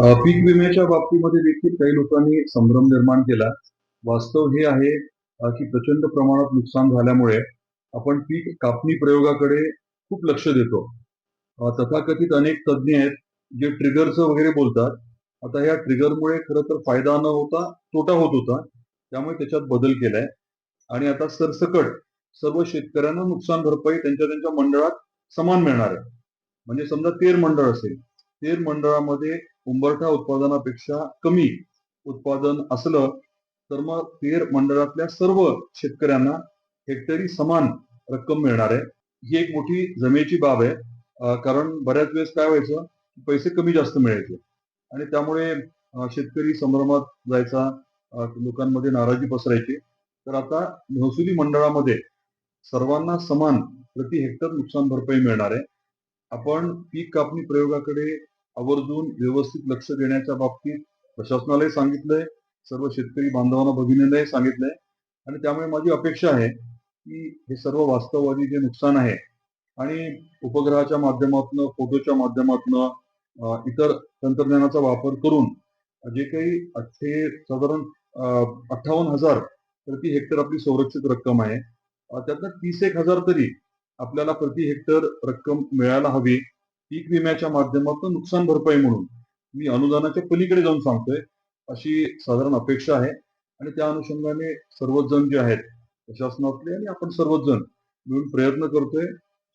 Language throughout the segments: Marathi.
पीक विम्याच्या बाबतीमध्ये देखील काही लोकांनी संभ्रम निर्माण केला. वास्तव हे आहे की प्रचंड प्रमाणात नुकसान झाल्यामुळे आपण पीक कापणी प्रयोगाकडे खूप लक्ष देतो. तथाकथित अनेक तज्ज्ञ आहेत जे ट्रिगरचं वगैरे बोलतात. आता या ट्रिगरमुळे खरं तर फायदा न होता तोटा होत होता त्यामुळे त्याच्यात बदल केलाय. आणि आता सरसकट सर्व शेतकऱ्यांना नुकसान भरपाई त्यांच्या त्यांच्या मंडळात समान मिळणार आहे. म्हणजे समजा तेर मंडळ असेल तेर मंडळामध्ये उंबरठा उत्पादनापेक्षा कमी उत्पादन असलं तर मग तेर मंडळातल्या सर्व शेतकऱ्यांना हेक्टरी समान रक्कम मिळणार आहे. ही एक मोठी जमेची बाब आहे. कारण बऱ्याच वेळेस काय व्हायचं पैसे कमी जास्त मिळायचे. आणि त्यामुळे शेतकरी संभ्रमात जायचा लोकांमध्ये नाराजी पसरायची. तर आता महसुली मंडळामध्ये सर्वांना समान प्रति हेक्टर नुकसान भरपाई मिळणार आहे. आपण पीक कापणी प्रयोगाकडे आवर्जून व्यवस्थित लक्ष देण्याच्या बाबतीत प्रशासनालाही सांगितलंय सर्व शेतकरी बांधवांना भगिनींनाही सांगितलंय. आणि त्यामुळे माझी अपेक्षा आहे की हे सर्व वास्तववादी जे नुकसान आहे आणि उपग्रहाच्या माध्यमातून फोटोच्या माध्यमातून इतर तंत्रज्ञानाचा वापर करून जे काही अठ्ठे साधारण अठ्ठावन्न हजार प्रति हेक्टर आपली संरक्षित रक्कम आहे. त्यातनं तीस एक हजार तरी आपल्याला प्रति हेक्टर रक्कम मिळायला हवी. पीक विम्याच्या माध्यमातून नुकसान भरपाई म्हणून मी अनुदानाच्या पलीकडे जाऊन सांगतोय. अशी साधारण अपेक्षा आहे. आणि त्या अनुषंगाने सर्वच जण जे आहेत प्रशासनातले आणि आपण सर्वच जण मिळून प्रयत्न करतोय.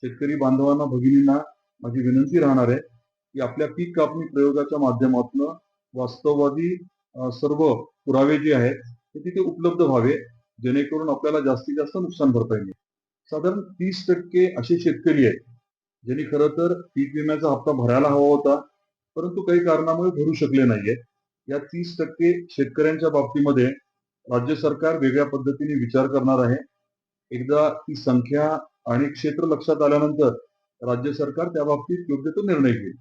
शेतकरी बांधवांना भगिनींना माझी विनंती राहणार आहे की आपल्या पीक कापणी प्रयोगाच्या माध्यमातून वास्तववादी सर्व पुरावे जे आहेत ते तिथे उपलब्ध व्हावे. जेणेकरून आपल्याला जास्तीत जास्त नुकसान भरपाई येईल साधारण तीस टक्के असे शेतकरी आहेत ज्यांनी खरं तर पीक विम्याचा हप्ता भरायला हवा होता परंतु काही कारणामुळे भरू शकले नाहीये. या तीस टक्के शेतकऱ्यांच्या बाबतीमध्ये राज्य सरकार वेगळ्या पद्धतीने विचार करणार आहे. एकदा ती संख्या आणि क्षेत्र लक्षात आल्यानंतर राज्य सरकार त्या बाबतीत योग्य तो निर्णय घेईल.